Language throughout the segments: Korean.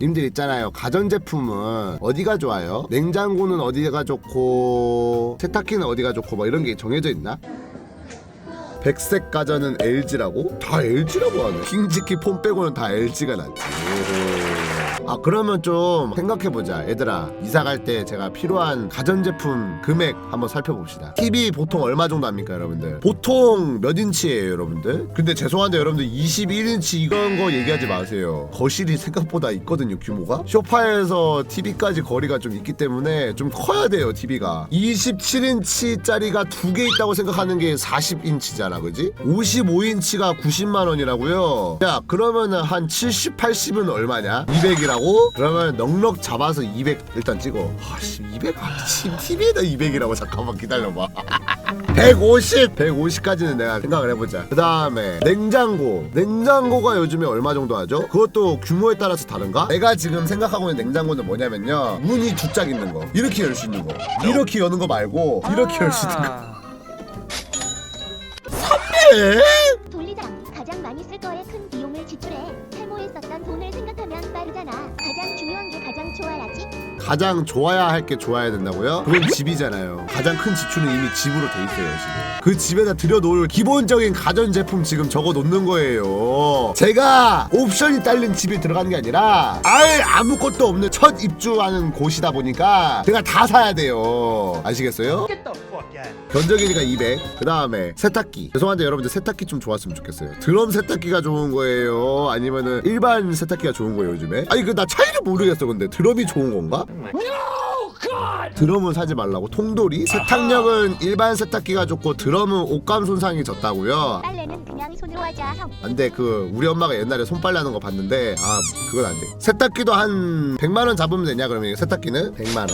님들 있잖아요. 가전제품은 어디가 좋아요? 냉장고는 어디가 좋고 세탁기는 어디가 좋고 뭐 이런 게 정해져 있나? 백색 가전은 LG라고? 다 LG라고 하네. 킹지키 폰 빼고는 다 LG가 낫지. 아 그러면 좀 생각해보자. 얘들아 이사 갈 때 제가 필요한 가전제품 금액 한번 살펴봅시다. TV 보통 얼마 정도 합니까 여러분들? 보통 몇 인치예요 여러분들? 근데 죄송한데 여러분들 21인치 이런 거 얘기하지 마세요. 거실이 생각보다 있거든요 규모가. 소파에서 TV까지 거리가 좀 있기 때문에 좀 커야 돼요 TV가. 27인치짜리가 두 개 있다고 생각하는 게 40인치잖아 그지? 55인치가 90만 원이라고요. 야 그러면은 한 70, 80은 얼마냐? 200 이라고? 그러면 넉넉 잡아서 200 일단 찍어. 아씨 200 아씨 TV에다 200이라고 잠깐만 기다려봐. 150 150까지는 내가 생각을 해보자. 그 다음에 냉장고. 냉장고가 요즘에 얼마 정도 하죠? 그것도 규모에 따라서 다른가? 내가 지금 생각하고 있는 냉장고는 뭐냐면요. 문이 두 짝 있는 거. 이렇게 열 수 있는 거. 이렇게 여는 거 말고 이렇게 열 수 있는 거. 에? 돌리장 가장 많이 쓸 거에 큰 비용을 지출해 탈모에 썼던 돈을 생각하면 빠르잖아 가장 중요한 게 가장 좋아야지 가장 좋아야 할 게 좋아야 된다고요? 그건 집이잖아요. 가장 큰 지출은 이미 집으로 돼 있어요, 지금. 그 집에다 들여놓을 기본적인 가전제품 지금 적어 놓는 거예요. 제가 옵션이 딸린 집에 들어가는 게 아니라 아예 아무것도 없는 첫 입주하는 곳이다 보니까 제가 다 사야 돼요. 아시겠어요? 견적이니까 200. 그 다음에 세탁기. 죄송한데 여러분들 세탁기 좀 좋았으면 좋겠어요. 드럼 세탁기가 좋은 거예요? 아니면은 일반 세탁기가 좋은 거예요, 요즘에? 아니, 그 나 차이를 모르겠어, 근데. 드럼이 좋은 건가? 드럼은 사지 말라고? 통돌이? 세탁력은 일반 세탁기가 좋고 드럼은 옷감 손상이 적다고요? 빨래는 그냥 손으로 하자 형. 안돼. 그 우리 엄마가 옛날에 손빨래 하는 거 봤는데 아 그건 안돼. 세탁기도 한 100만 원 잡으면 되냐 그러면? 이거 세탁기는? 100만 원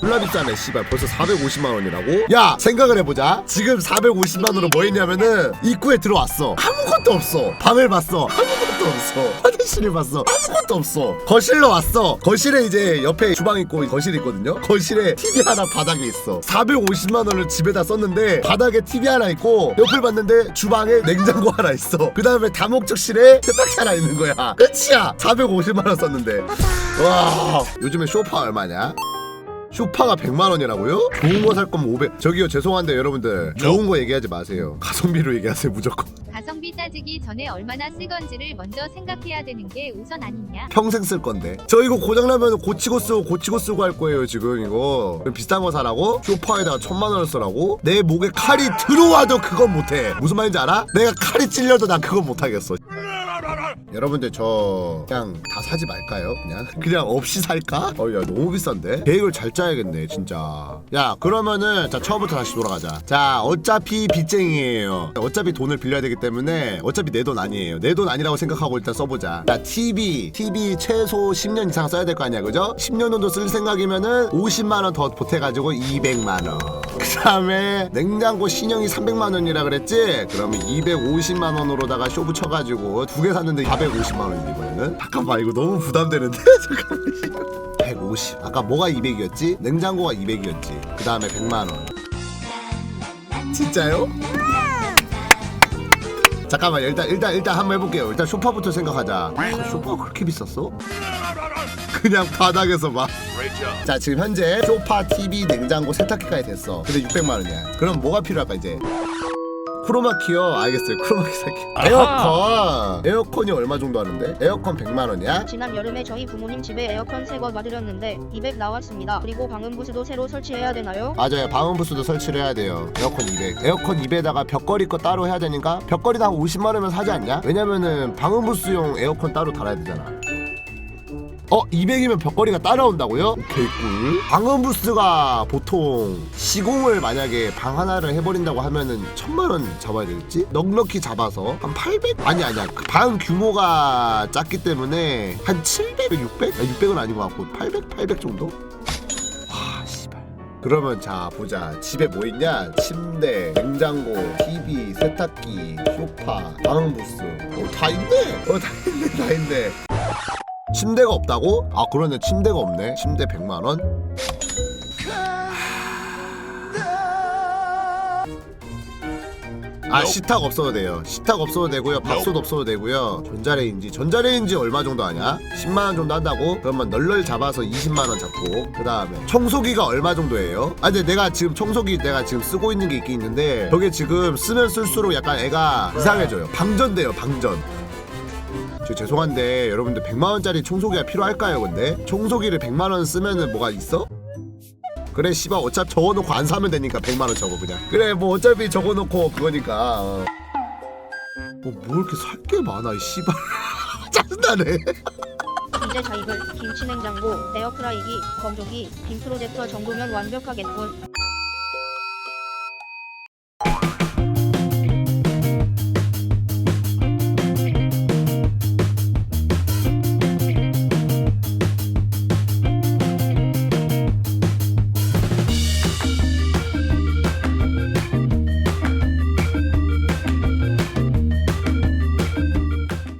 졸라 비싸네 씨발 벌써 450만 원이라고? 야 생각을 해보자. 지금 450만 원으로 뭐 했냐면은 입구에 들어왔어. 아무것도 없어. 방을 봤어. 아무것도 없어. 화장실을 봤어. 아무것도 없어. 거실로 왔어. 거실에 이제 옆에 주방 있고 거실 있거든요. 거실에 TV 하나 바닥에 있어. 450만 원을 집에다 썼는데 바닥에 TV 하나 있고 옆을 봤는데 주방에 냉장고 하나 있어. 그 다음에 다목적실에 세탁기 하나 있는 거야. 끝이야. 450만 원 썼는데. 와 요즘에 쇼파 얼마냐? 쇼파가 100만 원이라고요? 좋은 거 살 거면 500. 저기요 죄송한데 여러분들 좋은 거 얘기하지 마세요. 가성비로 얘기하세요 무조건. 가성비 따지기 전에 얼마나 쓸 건지를 먼저 생각해야 되는 게 우선 아니냐? 평생 쓸 건데. 저 이거 고장 나면 고치고 쓰고 고치고 쓰고 할 거예요 지금 이거. 비싼 거 사라고? 쇼파에다가 천만 원을 쓰라고? 내 목에 칼이 들어와도 그건 못해. 무슨 말인지 알아? 내가 칼이 찔려도 나 그건 못하겠어. 여러분들 저 그냥 다 사지 말까요? 그냥 그냥 없이 살까? 어야 너무 비싼데 계획을 잘 짜야겠네 진짜 야 그러면은 자 처음부터 다시 돌아가자 자 어차피 빚쟁이에요 어차피 돈을 빌려야 되기 때문에 어차피 내 돈 아니에요 내 돈 아니라고 생각하고 일단 써보자 자 TV TV 최소 10년 이상 써야 될 거 아니야 그죠? 10년 정도 쓸 생각이면은 50만 원 더 보태가지고 200만 원 그 다음에 냉장고 신형이 300만 원이라 그랬지? 그러면 250만 원으로다가 쇼부 쳐가지고 두 개 샀는데 450만 원인데 이번에는? 잠깐만 이거 너무 부담되는데? 잠깐만 150 아까 뭐가 200이었지? 냉장고가 200이었지 그 다음에 100만 원 진짜요? 잠깐만 일단 일단 일단 한번 해볼게요 일단 소파부터 생각하자 아, 소파가 그렇게 비쌌어? 그냥 바닥에서 봐자 지금 현재 소파, TV, 냉장고, 세탁기까지 됐어 근데 600만 원이야 그럼 뭐가 필요할까 이제 크로마키요 알겠어요 크로마키 살게요 에어컨 에어컨이 얼마 정도 하는데? 에어컨 100만 원이야? 지난 여름에 저희 부모님 집에 에어컨 새거 받으렸는데 200 나왔습니다. 그리고 방음 부스도 새로 설치해야 되나요? 맞아요 방음 부스도 설치를 해야 돼요 에어컨 200 에어컨 200에다가 벽걸이 거 따로 해야 되니까 벽걸이도 한 50만 원이면 사지 않냐? 왜냐면은 방음 부스용 에어컨 따로 달아야 되잖아 어 200이면 벽걸이가 따라온다고요? 오케이 꿀 방음 부스가 보통 시공을 만약에 방 하나를 해버린다고 하면은 천만 원 잡아야 되겠지? 넉넉히 잡아서 한 800? 아니 아니야 그방 규모가 작기 때문에 한 700? 600? 아, 600은 아닌 것 같고 800? 800 정도? 와 씨발 그러면 자 보자 집에 뭐 있냐 침대 냉장고 TV 세탁기 소파 방음 부스 어다 있네 어다 있네 다 있네 침대가 없다고? 아 그러네. 침대가 없네. 침대 100만원? 아 식탁 없어도 돼요. 식탁 없어도 되고요. 밥솥 없어도 되고요. 전자레인지. 전자레인지 얼마 정도 하냐? 10만원 정도 한다고? 그러면 널널 잡아서 20만원 잡고 그 다음에 청소기가 얼마 정도예요? 아 근데 내가 지금 청소기 내가 지금 쓰고 있는 게 있긴 있는데 저게 지금 쓰면 쓸수록 약간 애가 이상해져요. 방전돼요 방전 저 죄송한데 여러분들 100만 원짜리 청소기가 필요할까요 근데? 청소기를 100만 원 쓰면은 뭐가 있어? 그래 씨발 어차피 적어놓고 안 사면 되니까 100만 원 적어 그냥 그래 뭐 어차피 적어놓고 그거니까 어. 뭐, 뭐 이렇게 살 게 많아 이 씨발 짜증나네 이제 자이글, 김치냉장고, 에어프라이기, 건조기, 빔 프로젝터 정도면 완벽하겠군.